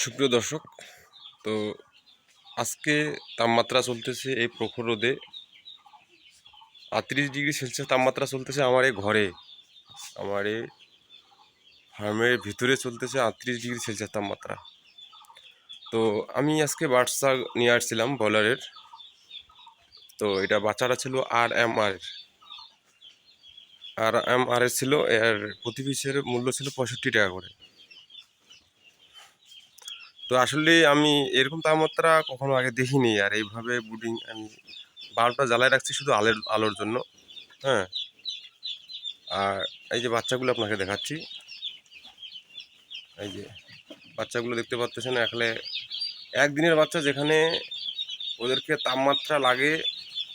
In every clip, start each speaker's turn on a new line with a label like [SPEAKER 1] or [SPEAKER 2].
[SPEAKER 1] সুপ্রিয় দর্শক, তো আজকে তাপমাত্রা চলতেছে এই প্রখর রোদে। আটত্রিশ ডিগ্রি সেলসিয়াস তাপমাত্রা চলতেছে আমার এই ঘরে। আমার এই ফার্মের ভিতরে চলতেছে আটত্রিশ ডিগ্রি সেলসিয়াস তাপমাত্রা। তো আমি আজকে বাচ্চা নিয়ে আসছিলাম বয়লারের তো এটা বাচ্চাটা ছিল আর এম আর আর এম আর এর ছিল, এর প্রতি পিসের মূল্য ছিল পঁয়ষট্টি টাকা করে। তো আসলে আমি এরকম তাপমাত্রা কখনো আগে দেখিনি আর এইভাবে বুডিং, আমি বাল্বটা জ্বালায় রাখছি শুধু আলোর আলোর জন্য হ্যাঁ। আর এই যে বাচ্চাগুলো আপনাকে দেখাচ্ছি, এই যে বাচ্চাগুলো দেখতে পাচ্ছেন আসলে একদিনের বাচ্চা যেখানে ওদেরকে তাপমাত্রা লাগে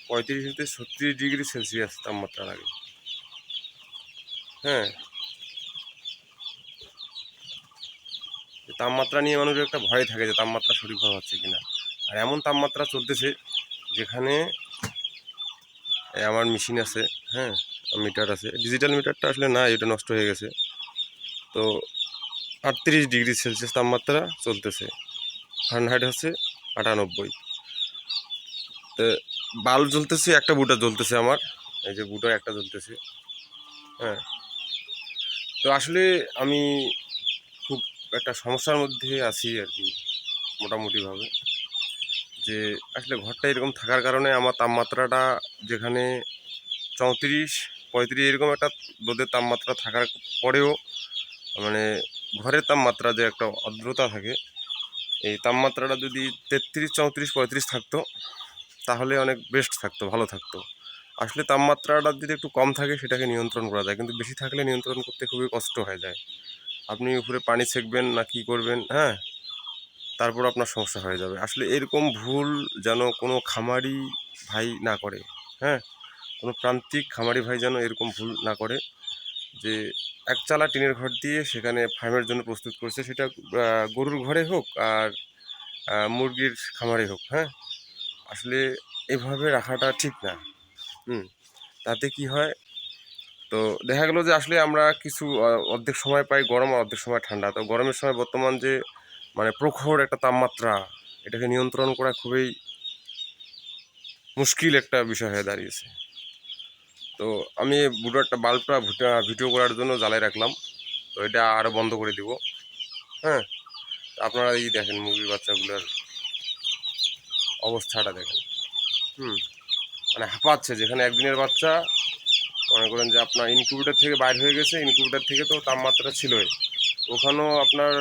[SPEAKER 1] পঁয়ত্রিশ থেকে ছত্রিশ ডিগ্রি সেলসিয়াস তাপমাত্রা লাগে হ্যাঁ। যে তাপমাত্রা নিয়ে মানুষের একটা ভয় থাকে যে তাপমাত্রা শরীর সঠিকভাবে হচ্ছে কিনা। আর এমন তাপমাত্রা চলতেছে যেখানে আমার মেশিন আছে হ্যাঁ মিটার আছে। ডিজিটাল মিটারটা আসলে না এটা নষ্ট হয়ে গেছে। তো আটত্রিশ ডিগ্রি সেলসিয়াস তাপমাত্রা চলতেছে। ফারেনহাইট হচ্ছে আটানব্বই। তো বাল্ব জ্বলতেছে, একটা বুটা জ্বলতেছে আমার। এই যে বুটা একটা জ্বলতেছে হ্যাঁ। তো আসলে আমি একটা সমস্যার মধ্যে আছি আর কি, মোটামুটিভাবে। যে আসলে ঘরটা এরকম থাকার কারণে আমার তাপমাত্রাটা যেখানে চৌত্রিশ, পঁয়ত্রিশ এরকম একটা রোদের তাপমাত্রা থাকার পরেও মানে ঘরের তাপমাত্রা যে একটা আর্দ্রতা থাকে, এই তাপমাত্রাটা যদি তেত্রিশ, চৌত্রিশ, পঁয়ত্রিশ থাকতো, তাহলে অনেক বেস্ট থাকতো, ভালো থাকতো। আসলে তাপমাত্রাটা যদি একটু কম থাকে, সেটাকে নিয়ন্ত্রণ করা যায়, কিন্তু বেশি থাকলে নিয়ন্ত্রণ করতে খুবই কষ্ট হয়ে যায়। আপনি উপরে পানি সেকবেন না কি করবেন হ্যাঁ? তারপর আপনার সমস্যা হয়ে যাবে। আসলে এরকম ভুল যেন কোনো খামারি ভাই না করে হ্যাঁ? কোনো প্রান্তিক খামারি ভাই যেন এরকম ভুল না করে যে একচালা টিনের ঘর দিয়ে সেখানে ফার্মের জন্য প্রস্তুত করছে, সেটা গরুর ঘরে হোক আর মুরগির খামারে হোক হ্যাঁ? আসলে এভাবে রাখাটা ঠিক না। হুম, তাতে কি হয়? তো দেখা গেলো যে আসলে আমরা কিছু অর্ধেক সময় পাই গরম আর অর্ধেক সময় ঠান্ডা। তো গরমের সময় বর্তমান যে মানে প্রখর একটা তাপমাত্রা, এটাকে নিয়ন্ত্রণ করা খুবই মুশকিল একটা বিষয় হয়ে দাঁড়িয়েছে। তো আমি বুডো একটা বাল্বটা ভিডিও করার জন্য জ্বালাই রাখলাম। তো এটা আরও বন্ধ করে দিব। হ্যাঁ? আপনারা এই দেখেন মুরগির বাচ্চাগুলোর অবস্থাটা দেখেন। হুম। মানে হাঁপাচ্ছে, যেখানে একদিনের বাচ্চা মনে করেন যে আপনার ইনকিউবেটার থেকে বাইর হয়ে গেছে ইনকিউবেটার থেকে তো তাপমাত্রা ছিলই। ওখানেও আপনার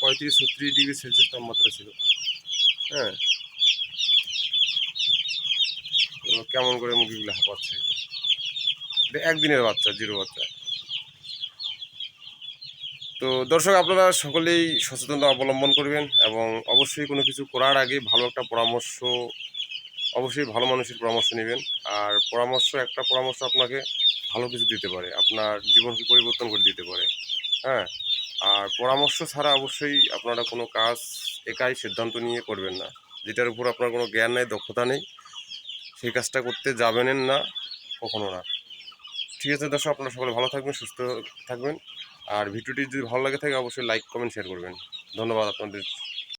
[SPEAKER 1] পঁয়ত্রিশ ছত্রিশ ডিগ্রি সেলসিয়াস তাপমাত্রা ছিল। হ্যাঁ। কেমন করে মুরগিগুলো হাঁপাচ্ছে। এটা একদিনের বাচ্চা, জিরো বাচ্চা। তো দর্শক, আপনারা সকলেই সচেতনতা অবলম্বন করবেন এবং অবশ্যই কোনো কিছু করার আগে ভালো একটা পরামর্শ অবশ্যই ভালো মানুষের পরামর্শ নেবেন। আর পরামর্শ, একটা পরামর্শ আপনাকে ভালো কিছু দিতে পারে। আপনার জীবনকে পরিবর্তন করে দিতে পারে। হ্যাঁ? আর পরামর্শ ছাড়া অবশ্যই আপনারা কোনো কাজ একাই সিদ্ধান্ত নিয়ে করবেন না। যেটার উপর আপনার কোনো জ্ঞান নেই, দক্ষতা নেই, সেই কাজটা করতে যাবেন না, কখনো না। ঠিক আছে দর্শক, আপনারা সকলে ভালো থাকবেন, সুস্থ থাকবেন। আর ভিডিওটি যদি ভালো লাগে থাকে, অবশ্যই লাইক কমেন্ট শেয়ার করবেন। ধন্যবাদ আপনাদের।